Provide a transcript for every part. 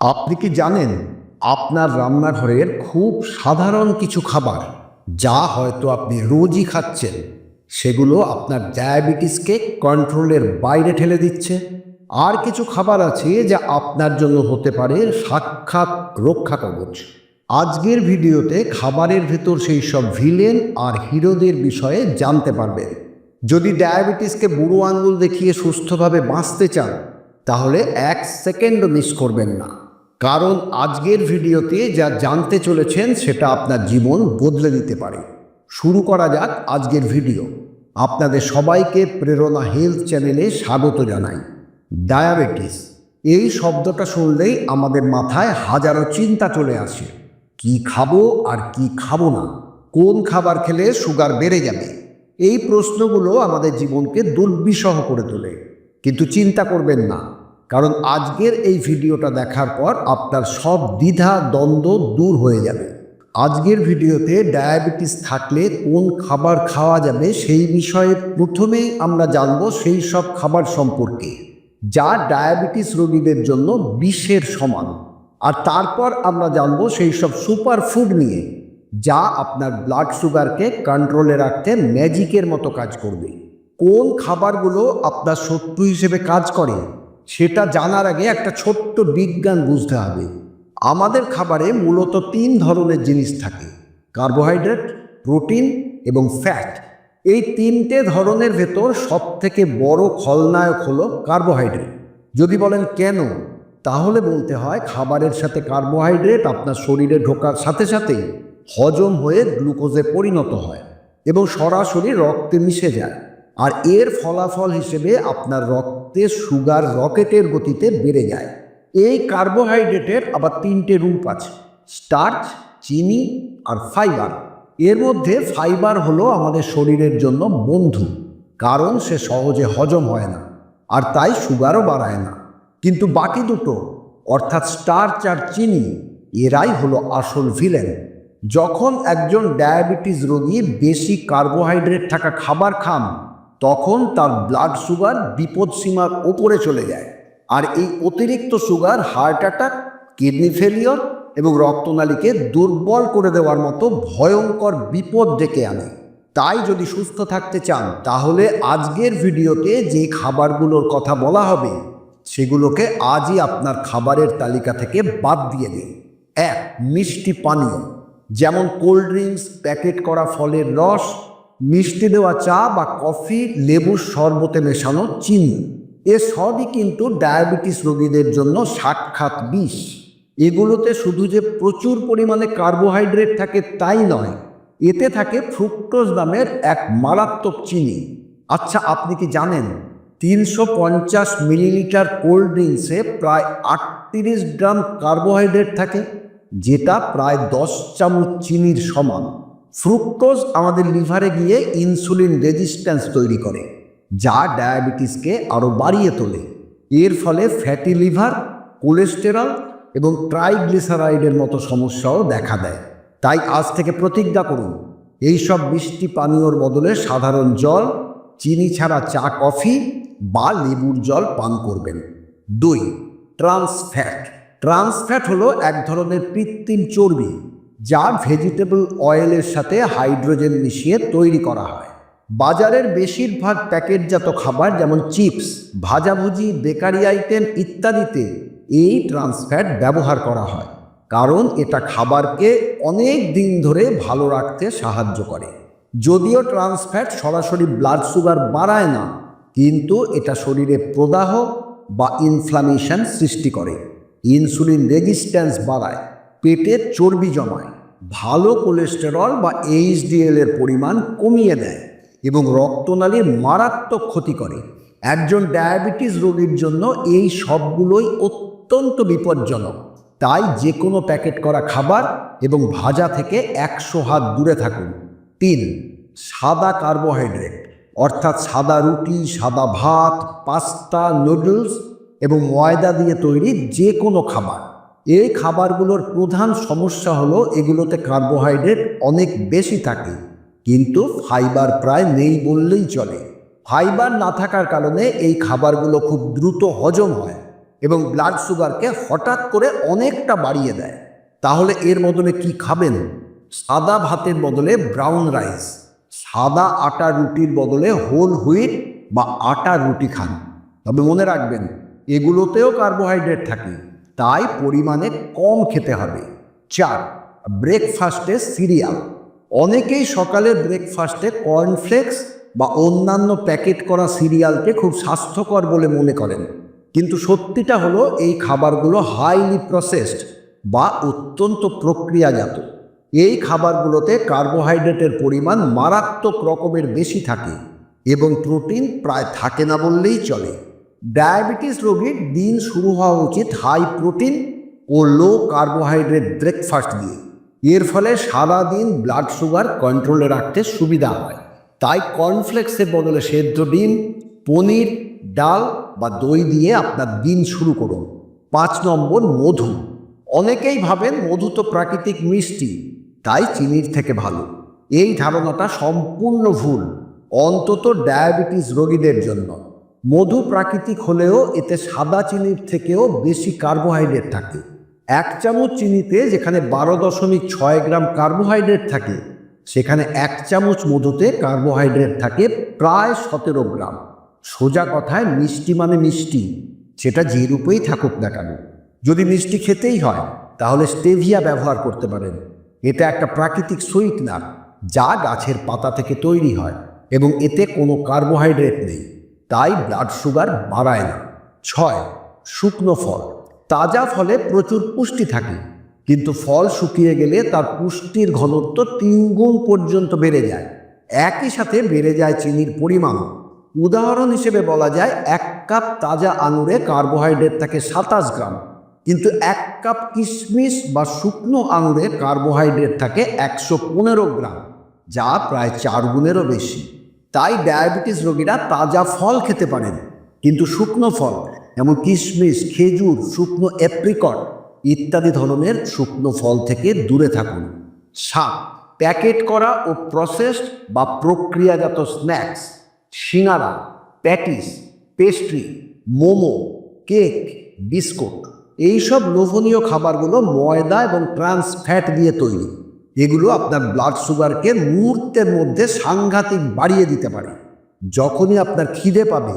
আপনি কি জানেন, আপনার রান্নাঘরের খুব সাধারণ কিছু খাবার, যা হয়তো আপনি রোজই খাচ্ছেন, সেগুলো আপনার ডায়াবেটিসকে কন্ট্রোলের বাইরে ঠেলে দিচ্ছে? আর কিছু খাবার আছে যা আপনার জন্য হতে পারে সাক্ষাৎ রক্ষা কবচ। আজকের ভিডিওতে খাবারের ভেতর সেই সব ভিলেন আর হিরোদের বিষয়ে জানতে পারবেন। যদি ডায়াবেটিসকে বুড়ো আঙ্গুল দেখিয়ে সুস্থভাবে বাঁচতে চান, তাহলে এক সেকেন্ডও মিস করবেন না। কারণ আজকের ভিডিওতে যা জানতে চলেছেন সেটা আপনার জীবন বদলে দিতে পারে। শুরু করা যাক আজকের ভিডিও। আপনাদের সবাইকে প্রেরণা হেলথ চ্যানেলে স্বাগত জানাই। ডায়াবেটিস, এই শব্দটা শুনলেই আমাদের মাথায় হাজারো চিন্তা চলে আসে। কি খাব আর কি খাব না? কোন খাবার খেলে সুগার বেড়ে যাবে? এই প্রশ্নগুলো আমাদের জীবনকে দুর্বিষহ করে তোলে। কিন্তু চিন্তা করবেন না। কারণ আজকের এই ভিডিওটা দেখার পর আপনার সব দ্বিধা, দ্বন্দ্ব দূর হয়ে যাবে। আজকের ভিডিওতে ডায়াবেটিস থাকলে কোন খাবার খাওয়া যাবে সেই বিষয়ে প্রথমেই আমরা জানব সেই সব খাবার সম্পর্কে, যা ডায়াবেটিস রোগীদের জন্য বিষের সমান। আর তারপর আমরা জানব সেই সব সুপার ফুড নিয়ে, যা আপনার ব্লাড সুগারকে কন্ট্রোলে রাখতে ম্যাজিকের মতো কাজ করবে। কোন খাবারগুলো আপনার শত্রু হিসেবে কাজ করে সেটা জানার আগে একটা ছোট্ট বিজ্ঞান বুঝতে হবে। আমাদের খাবারে মূলত তিন ধরনের জিনিস থাকে, কার্বোহাইড্রেট, প্রোটিন এবং ফ্যাট। এই তিনটে ধরনের ভেতর সব থেকে বড় খলনায়ক হলো কার্বোহাইড্রেট। যদি বলেন কেন? তাহলে বলতে হয় খাবারের সাথে কার্বোহাইড্রেট আপনার শরীরে ঢোকার সাথে সাথেই হজম হয়ে গ্লুকোজে পরিণত হয় এবং সরাসরি রক্তে মিশে যায়। আর এর ফলাফল হিসেবে আপনার রক্তে সুগার রকেটের গতিতে বেড়ে যায়। এই কার্বোহাইড্রেটের আবার তিনটে রূপ আছে, স্টার্চ, চিনি আর ফাইবার। এর মধ্যে ফাইবার হলো আমাদের শরীরের জন্য বন্ধু, কারণ সে সহজে হজম হয় না আর তাই সুগারও বাড়ায় না। কিন্তু বাকি দুটো, অর্থাৎ স্টার্চ আর চিনি, এরাই হলো আসল ভিলেন। যখন একজন ডায়াবেটিস রোগী বেশি কার্বোহাইড্রেট থাকা খাবার খান তখন তার ব্লাড সুগার বিপদসীমার ওপরে চলে যায়। আর এই অতিরিক্ত sugar heart attack kidney failure এবং রক্তনালীকে দুর্বল করে দেওয়ার মতো ভয়ঙ্কর বিপদ ডেকে আনে। তাই যদি সুস্থ থাকতে চান, তাহলে আজকের ভিডিওতে যে খাবারগুলোর কথা বলা হবে, সেগুলোকে আজই আপনার খাবারের তালিকা থেকে বাদ দিয়ে দিন। এক, মিষ্টি পানীয়, যেমন কোল্ড ড্রিঙ্কস, প্যাকেট করা ফলের রস মিষ্টি দেওয়া চা বা কফি, লেবুর শরবতে মেশানো চিনি। এ সবই কিন্তু ডায়াবেটিস রোগীদের জন্য সাক্ষাৎ বিষ। এগুলোতে শুধু যে প্রচুর পরিমাণে কার্বোহাইড্রেট থাকে তাই নয়, এতে থাকে ফ্রুক্টোজ নামের এক মারাত্মক চিনি। আচ্ছা আপনি কি জানেন, তিনশো পঞ্চাশ মিলিলিটার কোল্ড ড্রিঙ্কসে প্রায় আটত্রিশ গ্রাম কার্বোহাইড্রেট থাকে, যেটা প্রায় দশ চামচ চিনির সমান। ফ্রুক্টোজ আমাদের লিভারে গিয়ে ইনসুলিন রেজিস্ট্যান্স তৈরি করে, যা ডায়াবেটিসকে আরও বাড়িয়ে তোলে। এর ফলে ফ্যাটি লিভার, কোলেস্টেরল এবং ট্রাইগ্লিসারাইডের মতো সমস্যাও দেখা দেয়। তাই আজ থেকে প্রতিজ্ঞা করুন এই সব মিষ্টি পানীয়র বদলে সাধারণ জল, চিনি ছাড়া চা, কফি বা লেবুর জল পান করবেন। দুই ট্রান্সফ্যাট ট্রান্সফ্যাট ট্রান্স হলো এক ধরনের কৃত্রিম চর্বি যা ভেজিটেবল অয়েলের সাথে হাইড্রোজেন মিশিয়ে তৈরি করা হয়। বাজারের বেশিরভাগ প্যাকেটজাত খাবার যেমন চিপস, ভাজাভুজি, বেকারি আইটেম ইত্যাদিতে এই ট্রান্সফ্যাট ব্যবহার করা হয়। কারণ এটা খাবারকে অনেক দিন ধরে ভালো রাখতে সাহায্য করে। যদিও ট্রান্সফ্যাট সরাসরি ব্লাড সুগার বাড়ায় না, কিন্তু এটা শরীরে প্রদাহ বা ইনফ্লামেশন সৃষ্টি করে। ইনসুলিন রেজিস্ট্যান্স বাড়ায়। পেটে চর্বি জমায়, ভালো কোলেস্টেরল বা এইচডিএল এর পরিমাণ কমিয়ে দেয় এবং রক্তনালীর মারাত্মক ক্ষতি করে। একজন ডায়াবেটিস রোগীর জন্য এই সবগুলোই অত্যন্ত বিপজ্জনক। তাই যে কোনো প্যাকেট করা খাবার এবং ভাজা থেকে একশো হাত দূরে থাকুন। তিন, সাদা কার্বোহাইড্রেট অর্থাৎ সাদা রুটি, সাদা ভাত, পাস্তা নুডলস এবং ময়দা দিয়ে তৈরি যে কোনো খাবার। এই খাবারগুলোর প্রধান সমস্যা হলো এগুলোতে কার্বোহাইড্রেট অনেক বেশি থাকে। কিন্তু ফাইবার প্রায় নেই বললেই চলে। ফাইবার না থাকার কারণে এই খাবারগুলো খুব দ্রুত হজম হয় এবং ব্লাড সুগারকে হঠাৎ করে অনেকটা বাড়িয়ে দেয়। তাহলে এর বদলে কি খাবেন? সাদা ভাতের বদলে ব্রাউন রাইস। সাদা আটা রুটির বদলে হোল হুইট বা আটা রুটি খান। তবে মনে রাখবেন, এগুলোতেও কার্বোহাইড্রেট থাকে। তাই পরিমাণে কম খেতে হবে। চার ব্রেকফাস্টে সিরিয়াল অনেকেই সকালের ব্রেকফাস্টে কর্নফ্লেক্স বা অন্যান্য প্যাকেট করা সিরিয়ালকে খুব স্বাস্থ্যকর বলে মনে করেন। কিন্তু সত্যিটা হলো, এই খাবারগুলো হাইলি প্রসেসড বা অত্যন্ত প্রক্রিয়াজাত। এই খাবারগুলোতে কার্বোহাইড্রেটের পরিমাণ মারাত্মক রকমের বেশি থাকে এবং প্রোটিন প্রায় থাকে না বললেই চলে। ডায়াবেটিস রোগীর দিন শুরু হওয়া উচিত হাই প্রোটিন ও লো কার্বোহাইড্রেট ব্রেকফাস্ট দিয়ে। এর ফলে সারাদিন ব্লাড সুগার কন্ট্রোলে রাখতে সুবিধা হয়। তাই কর্নফ্লেক্সের বদলে সেদ্ধ ডিম, পনির, ডাল বা দই দিয়ে আপনার দিন শুরু করুন। পাঁচ নম্বর মধু। অনেকেই ভাবেন মধু তো প্রাকৃতিক মিষ্টি, তাই চিনির থেকে ভালো। এই ধারণাটা সম্পূর্ণ ভুল। অন্তত ডায়াবেটিস রোগীদের জন্য। মধু প্রাকৃতিক হলেও এতে সাদা চিনির থেকেও বেশি কার্বোহাইড্রেট থাকে। এক চামচ চিনিতে যেখানে বারো দশমিক ছয় গ্রাম কার্বোহাইড্রেট থাকে, সেখানে এক চামচ মধুতে কার্বোহাইড্রেট থাকে প্রায় সতেরো গ্রাম। সোজা কথায় মিষ্টি মানে মিষ্টি, সেটা যে রূপেই থাকুক না কেন। যদি মিষ্টি খেতেই হয়, তাহলে স্টেভিয়া ব্যবহার করতে পারেন। এটা একটা প্রাকৃতিক সুইটনার, যা গাছের পাতা থেকে তৈরি হয় এবং এতে কোনো কার্বোহাইড্রেট নেই। তাই ব্লাড সুগার বাড়ায় না। ছয়, শুকনো ফল। তাজা ফলে প্রচুর পুষ্টি থাকে, কিন্তু ফল শুকিয়ে গেলে তার পুষ্টির ঘনত্ব তিনগুণ পর্যন্ত বেড়ে যায়। একই সাথে বেড়ে যায় চিনির পরিমাণও উদাহরণ হিসেবে বলা যায়, এক কাপ তাজা আঙুরে কার্বোহাইড্রেট থাকে সাতাশ গ্রাম, কিন্তু এক কাপ কিশমিশ বা শুকনো আঙুরে কার্বোহাইড্রেট থাকে একশো পনেরো গ্রাম, যা প্রায় চার গুণেরও বেশি। তাই ডায়াবেটিস রোগীরা তাজা ফল খেতে পারেন, কিন্তু শুকনো ফল, যেমন কিশমিশ, খেজুর, শুকনো অ্যাপ্রিকট ইত্যাদি ধরনের শুকনো ফল থেকে দূরে থাকুন। সাত, প্যাকেট করা ও প্রসেসড বা প্রক্রিয়াজাত snacks singara patties, pastry, momo, cake, biscuit, এইসব লোভনীয় খাবারগুলো ময়দা এবং ট্রান্স ফ্যাট দিয়ে তৈরি। এগুলো আপনার ব্লাড সুগারকে মুহূর্তের মধ্যে সাংঘাতিক বাড়িয়ে দিতে পারে। যখনই আপনার খিদে পাবে,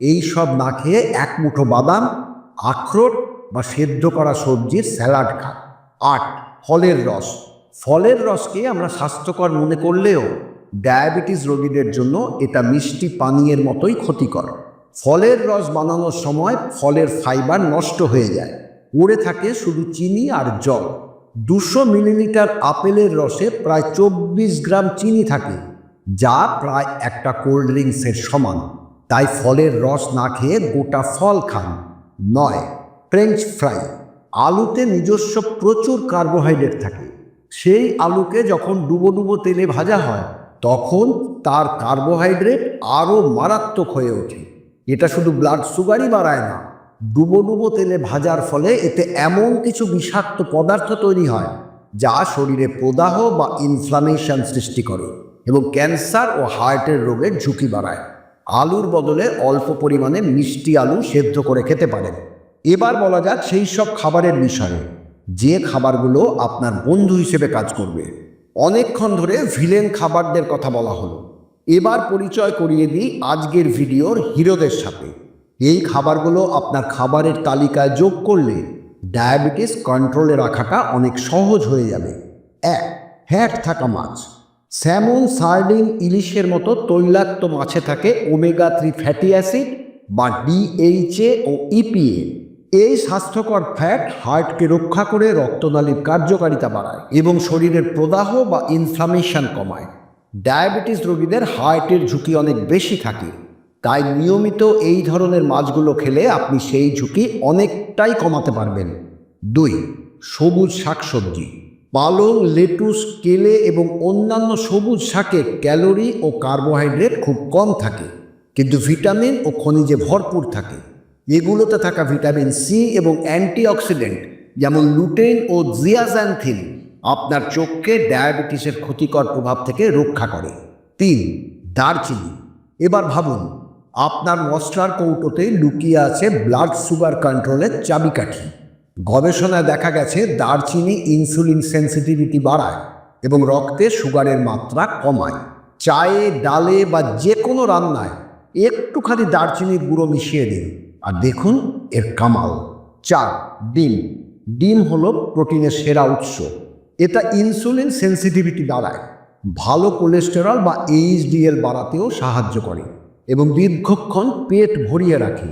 এই সব না খেয়ে এক মুঠো বাদাম, আখরোট বা সেদ্ধ করা সবজির স্যালাড খান। আট, ফলের রস। ফলের রসকে আমরা স্বাস্থ্যকর মনে করলেও ডায়াবেটিস রোগীদের জন্য এটা মিষ্টি পানীয়ের মতোই ক্ষতিকর। ফলের রস বানানোর সময় ফলের ফাইবার নষ্ট হয়ে যায়। পড়ে থাকে শুধু চিনি আর জল। দুশো মিলিলিটার আপেলের রসে প্রায় চব্বিশ গ্রাম চিনি থাকে, যা প্রায় একটা কোল্ড ড্রিঙ্কসের সমান। তাই ফলের রস না খেয়ে গোটা ফল খান। নয়, ফ্রেঞ্চ ফ্রাই। আলুতে নিজস্ব প্রচুর কার্বোহাইড্রেট থাকে। সেই আলুকে যখন ডুবো ডুবো তেলে ভাজা হয়, তখন তার কার্বোহাইড্রেট আরও মারাত্মক হয়ে ওঠে। এটা শুধু ব্লাড সুগারই বাড়ায় না ডুবো ডুবো তেলে ভাজার ফলে এতে এমন কিছু বিষাক্ত পদার্থ তৈরি হয়, যা শরীরে প্রদাহ বা ইনফ্লামেশন সৃষ্টি করে এবং ক্যান্সার ও হার্টের রোগের ঝুঁকি বাড়ায়। আলুর বদলে অল্প পরিমাণে মিষ্টি আলু সেদ্ধ করে খেতে পারেন। এবার বলা যাক সেই সব খাবারের বিষয়ে, যে খাবারগুলো আপনার বন্ধু হিসেবে কাজ করবে। অনেকক্ষণ ধরে ভিলেন খাবারদের কথা বলা হলো। এবার পরিচয় করিয়ে দিই আজকের ভিডিওর হিরোদের সাথে। এই খাবারগুলো আপনার খাবারের তালিকায় যোগ করলে ডায়াবেটিস কন্ট্রোলে রাখাটা অনেক সহজ হয়ে যাবে। এক, ফ্যাট থাকা মাছ। স্যামন, সার্ডিন, ইলিশের মতো তৈলাক্ত মাছে থাকে ওমেগা থ্রি ফ্যাটি অ্যাসিড বা ডিএইচএ ও ইপিএ এই স্বাস্থ্যকর ফ্যাট হার্টকে রক্ষা করে রক্তনালীর কার্যকারিতা বাড়ায় এবং শরীরের প্রদাহ বা ইনফ্লামেশন কমায়। ডায়াবেটিস রোগীদের হার্টের ঝুঁকি অনেক বেশি থাকে। তাই নিয়মিত এই ধরনের মাছগুলো খেলে আপনি সেই ঝুঁকি অনেকটাই কমাতে পারবেন। দুই, সবুজ শাকসবজি। পালং, লেটুস, কেলে এবং অন্যান্য সবুজ শাকে ক্যালোরি ও কার্বোহাইড্রেট খুব কম থাকে, কিন্তু ভিটামিন ও খনিজে ভরপুর থাকে। এগুলোতে থাকা ভিটামিন সি এবং অ্যান্টিঅক্সিডেন্ট যেমন লুটেন ও জিয়াজান্থিন আপনার চোখকে ডায়াবেটিসের ক্ষতিকর প্রভাব থেকে রক্ষা করে। তিন, দারচিনি। এবার ভাবুন আপনার মশলার কৌটোতে লুকিয়ে আছে ব্লাড সুগার কন্ট্রোলের চাবিকাঠি। গবেষণায় দেখা গেছে দারচিনি ইনসুলিন সেন্সিটিভিটি বাড়ায় এবং রক্তে সুগারের মাত্রা কমায়। চায়ে, ডালে বা যে কোনো রান্নায় একটুখানি দারচিনির গুঁড়ো মিশিয়ে দিন আর দেখুন এর কামাল। চার, ডিম। ডিম হলো প্রোটিনের সেরা উৎস। এটা ইনসুলিন সেন্সিটিভিটি বাড়ায়। ভালো কোলেস্টেরল বা এইচডিএল বাড়াতেও সাহায্য করে। এবং দীর্ঘক্ষণ পেট ভরিয়ে রাখে।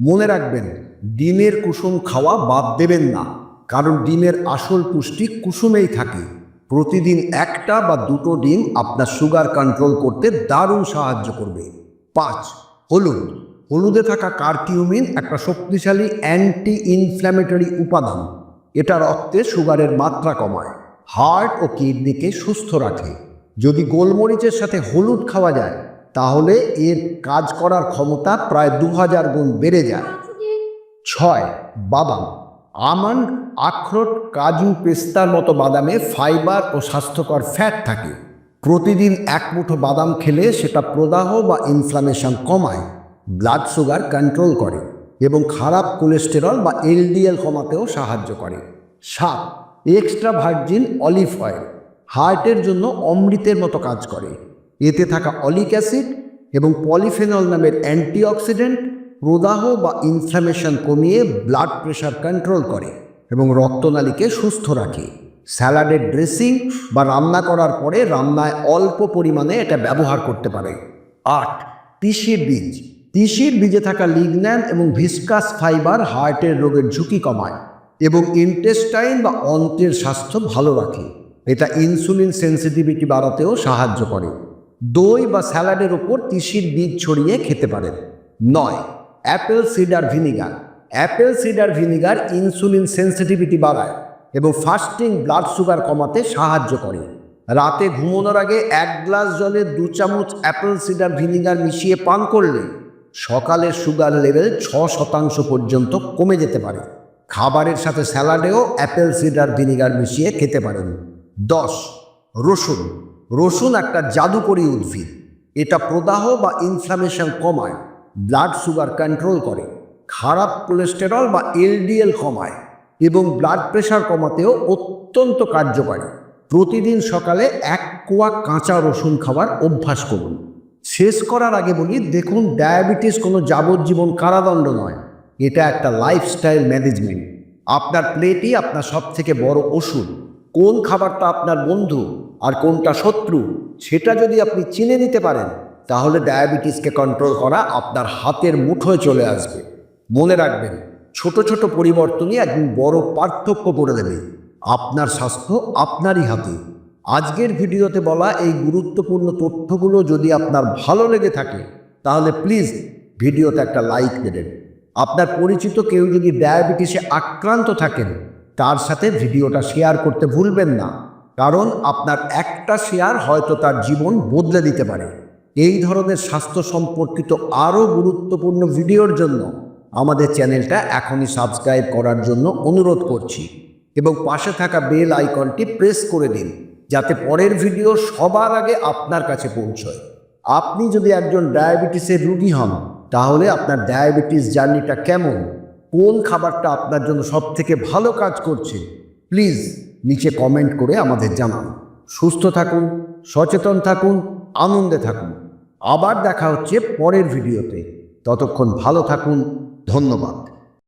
মনে রাখবেন, ডিমের কুসুম খাওয়া বাদ দেবেন না, কারণ ডিমের আসল পুষ্টি কুসুমেই থাকে। প্রতিদিন একটা বা দুটো ডিম আপনার সুগার কন্ট্রোল করতে দারুণ সাহায্য করবে। পাঁচ, হলুদ। হলুদে থাকা কার্টিউমিন একটা শক্তিশালী অ্যান্টি ইনফ্ল্যামেটরি উপাদান। এটা রক্তে সুগারের মাত্রা কমায়, হার্ট ও কিডনিকে সুস্থ রাখে। যদি গোলমরিচের সাথে হলুদ খাওয়া যায় তাহলে এর কাজ করার ক্ষমতা প্রায় দু হাজার গুণ বেড়ে যায়। ছয়, বাদাম। আমন্ড আখরোট, কাজু পেস্তার মতো বাদামে ফাইবার ও স্বাস্থ্যকর ফ্যাট থাকে। প্রতিদিন এক মুঠো বাদাম খেলে সেটা প্রদাহ বা ইনফ্লামেশন কমায় ব্লাড সুগার কন্ট্রোল করে এবং খারাপ কোলেস্টেরল বা এলডিএল কমাতেও সাহায্য করে। সাত এক্সট্রা ভার্জিন অলিভ অয়েল হার্টের জন্য অমৃতের মতো কাজ করে। এতে থাকা অলিক অ্যাসিড এবং পলিফেনল নামের অ্যান্টিঅক্সিডেন্ট প্রদাহ বা ইনফ্লামেশন কমিয়ে ব্লাড প্রেশার কন্ট্রোল করে এবং রক্তনালীকে সুস্থ রাখে। স্যালাডের ড্রেসিং বা রান্না করার পরে রান্নায় অল্প পরিমাণে এটা ব্যবহার করতে পারে। আট, তিসির বীজ। তিসির বীজে থাকা লিগন্যান এবং ভিসকাস ফাইবার হার্টের রোগের ঝুঁকি কমায় এবং ইন্টেস্টাইন বা অন্ত্রের স্বাস্থ্য ভালো রাখে। এটা ইনসুলিন সেন্সিটিভিটি বাড়াতেও সাহায্য করে। দই বা স্যালাডের ওপর তিসির বীজ ছড়িয়ে খেতে পারেন। নয়, apple cider vinegar. Apple cider vinegar insulin sensitivity বাড়ায় এবং ফাস্টিং ব্লাড সুগার কমাতে সাহায্য করে। রাতে ঘুমানোর আগে এক গ্লাস জলে দু চামচ অ্যাপেল সিডার ভিনিগার মিশিয়ে পান করলে সকালের সুগার লেভেল ছ শতাংশ পর্যন্ত কমে যেতে পারে। খাবারের সাথে স্যালাডেও অ্যাপেল সিডার ভিনিগার মিশিয়ে খেতে পারেন। দশ, রসুন। রসুন একটা জাদুকরী উদ্ভিদ। এটা প্রদাহ বা ইনফ্লামেশন কমায় ব্লাড সুগার কন্ট্রোল করে, খারাপ কোলেস্টেরল বা এলডিএল কমায় এবং ব্লাড প্রেশার কমাতেও অত্যন্ত কার্যকরী। প্রতিদিন সকালে এক কোয়া কাঁচা রসুন খাওয়ার অভ্যাস করুন। শেষ করার আগে বলি, দেখুন ডায়াবেটিস কোনো যাবজ্জীবন কারাদণ্ড নয়। এটা একটা লাইফস্টাইল ম্যানেজমেন্ট আপনার প্লেটই আপনার সব থেকে বড় ওষুধ। কোন খাবারটা আপনার বন্ধু আর কোনটা শত্রু সেটা যদি আপনি চিনে নিতে পারেন, তাহলে ডায়াবেটিসকে কন্ট্রোল করা আপনার হাতের মুঠোয় চলে আসবে। মনে রাখবেন, ছোট ছোট পরিবর্তনই একদিন বড় পার্থক্য করে দেবে। আপনার স্বাস্থ্য আপনারই হাতে। আজকের ভিডিওতে বলা এই গুরুত্বপূর্ণ তথ্যগুলো যদি আপনার ভালো লেগে থাকে, তাহলে প্লিজ ভিডিওতে একটা লাইক দেবেন। আপনার পরিচিত কেউ যদি ডায়াবেটিসে আক্রান্ত থাকেন তার সাথে ভিডিওটা শেয়ার করতে ভুলবেন না। কারণ আপনার একটা শেয়ার হয়তো তার জীবন বদলে দিতে পারে। এই ধরনের স্বাস্থ্য সম্পর্কিত আরও গুরুত্বপূর্ণ ভিডিওর জন্য আমাদের চ্যানেলটা এখনই সাবস্ক্রাইব করার জন্য অনুরোধ করছি এবং পাশে থাকা বেল আইকনটি প্রেস করে দিন যাতে পরের ভিডিও সবার আগে আপনার কাছে পৌঁছয়। আপনি যদি একজন ডায়াবেটিসের রুগী হন, তাহলে আপনার ডায়াবেটিস জার্নিটা কেমন? কোন খাবারটা আপনার জন্য সব থেকে ভালো কাজ করছে প্লিজ নিচে কমেন্ট করে আমাদের জানান। সুস্থ থাকুন, সচেতন থাকুন, আনন্দে থাকুন। আবার দেখা হচ্ছে পরের ভিডিওতে ততক্ষণ ভালো থাকুন, ধন্যবাদ।